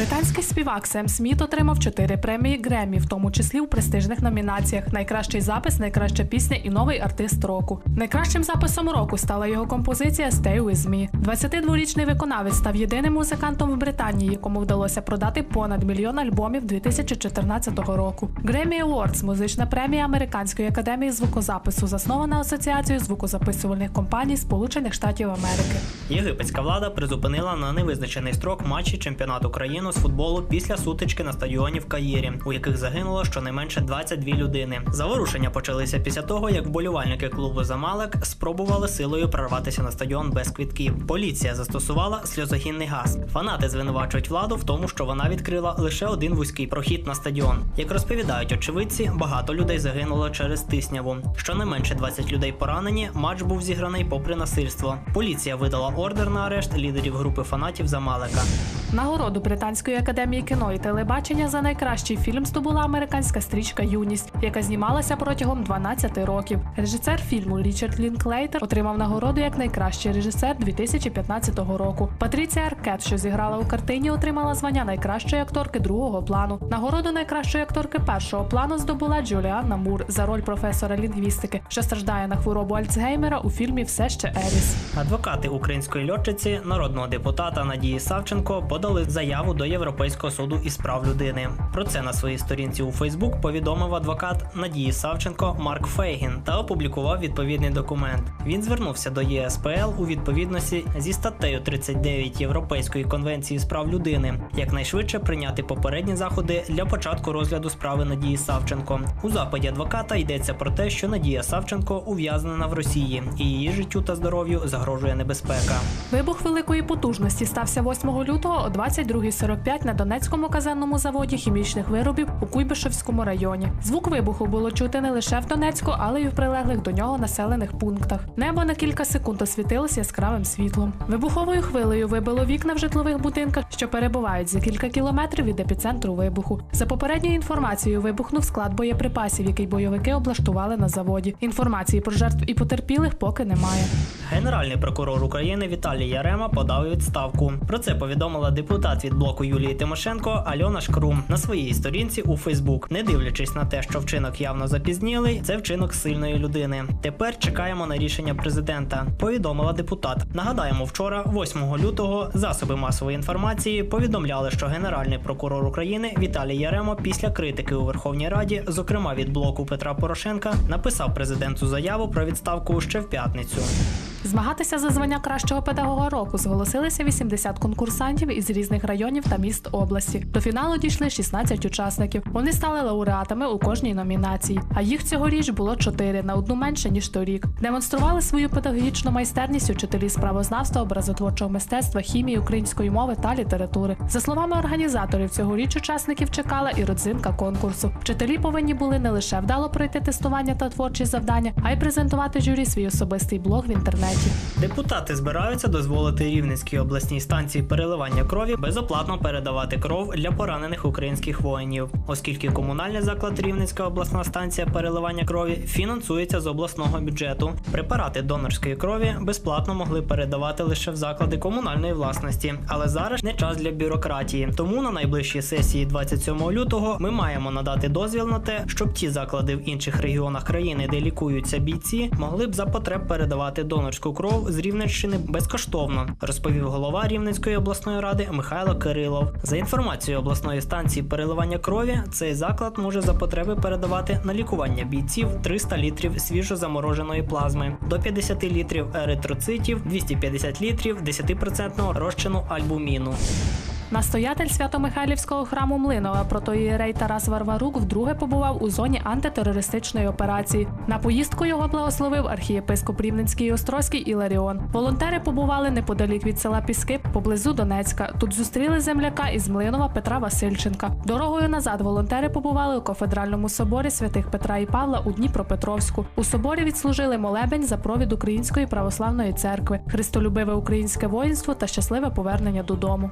Британський співак Сем Сміт отримав чотири премії Греммі, в тому числі у престижних номінаціях: найкращий запис, найкраща пісня і новий артист року. Найкращим записом року стала його композиція «Stay With Me». 22-річний виконавець став єдиним музикантом в Британії, якому вдалося продати понад мільйон альбомів 2014 року. Grammy Awards – музична премія Американської академії звукозапису, заснована асоціацією звукозаписувальних компаній Сполучених Штатів Америки. Єгипетська влада призупинила на невизначений строк матчі чемпіонату країни з футболу після сутички на стадіоні в Каїрі, у яких загинуло щонайменше 22 людини. Заворушення почалися після того, як вболівальники клубу Замалек спробували силою прорватися на стадіон без квітків. Поліція застосувала сльозогінний газ. Фанати звинувачують владу в тому, що вона відкрила лише один вузький прохід на стадіон. Як розповідають очевидці, багато людей загинуло через тисняву. Щонайменше 20 людей поранені. Матч був зіграний попри насильство. Поліція видала ордер на арешт лідерів групи фанатів Замалека. Нагороду Британської академії кіно і телебачення за найкращий фільм здобула американська стрічка Юність, яка знімалася протягом 12 років. Режисер фільму Річард Лінклейтер отримав нагороду як найкращий режисер 2015 року. Патріція Аркет, що зіграла у картині, отримала звання найкращої акторки другого плану. Нагороду найкращої акторки першого плану здобула Джуліанна Мур за роль професора лінгвістики, що страждає на хворобу Альцгеймера у фільмі Все ще Еліс. Адвокати української льотчиці, народного депутата Надії Савченко подали заяву до Європейського суду із прав людини. Про це на своїй сторінці у Фейсбук повідомив адвокат Надії Савченко Марк Фейгін та опублікував відповідний документ. Він звернувся до ЄСПЛ у відповідності зі статтею 39 Європейської конвенції з прав людини якнайшвидше прийняти попередні заходи для початку розгляду справи Надії Савченко. У запиті адвоката йдеться про те, що Надія Савченко ув'язнена в Росії і її життю та здоров'ю загрожує небезпека. Вибух великої потужності стався 8 лютого 22.45 на Донецькому казенному заводі хімічних виробів у Куйбишевському районі. Звук вибуху було чути не лише в Донецьку, але й в прилеглих до нього населених пунктах. Небо на кілька секунд освітилось яскравим світлом. Вибуховою хвилею вибило вікна в житлових будинках, що перебувають за кілька кілометрів від епіцентру вибуху. За попередньою інформацією, вибухнув склад боєприпасів, який бойовики облаштували на заводі. Інформації про жертв і потерпілих поки немає. Генеральний прокурор України Віталій Ярема подав відставку. Про це повідомила депутат від блоку Юлії Тимошенко Альона Шкрум на своїй сторінці у Фейсбук. Не дивлячись на те, що вчинок явно запізнілий, це вчинок сильної людини. Тепер чекаємо на рішення президента. Повідомила депутат. Нагадаємо, вчора, 8 лютого, засоби масової інформації повідомляли, що генеральний прокурор України Віталій Яремо після критики у Верховній Раді, зокрема від блоку Петра Порошенка, написав президенту заяву про відставку ще в п'ятницю. Змагатися за звання кращого педагога року зголосилися 80 конкурсантів із різних районів та міст області. До фіналу дійшли 16 учасників. Вони стали лауреатами у кожній номінації. А їх цьогоріч було 4, на одну менше ніж торік. Демонстрували свою педагогічну майстерність учителі з правознавства, образотворчого мистецтва, хімії, української мови та літератури. За словами організаторів, цьогоріч учасників чекала і родзинка конкурсу. Вчителі повинні були не лише вдало пройти тестування та творчі завдання, а й презентувати журі свій особистий блог в інтернеті. Депутати збираються дозволити Рівненській обласній станції переливання крові безоплатно передавати кров для поранених українських воїнів, оскільки комунальний заклад Рівненська обласна станція переливання крові фінансується з обласного бюджету. Препарати донорської крові безплатно могли передавати лише в заклади комунальної власності, але зараз не час для бюрократії. Тому на найближчій сесії 27 лютого ми маємо надати дозвіл на те, щоб ті заклади в інших регіонах країни, де лікуються бійці, могли б за потреб передавати донорську кров з Рівненщини безкоштовно, розповів голова Рівненської обласної ради Михайло Кирилов. За інформацією обласної станції переливання крові, цей заклад може за потреби передавати на лікування бійців 300 літрів свіжозамороженої плазми, до 50 літрів еритроцитів, 250 літрів 10% розчину альбуміну. Настоятель Свято-Михайлівського храму Млинова протоїрей Тарас Варварук вдруге побував у зоні антитерористичної операції. На поїздку його благословив архієпископ Рівненський і Острозький Іларіон. Волонтери побували неподалік від села Піски поблизу Донецька. Тут зустріли земляка із Млинова Петра Васильченка. Дорогою назад волонтери побували у кафедральному соборі святих Петра і Павла у Дніпропетровську. У соборі відслужили молебень за провід Української православної церкви, христолюбиве українське воїнство та щасливе повернення додому.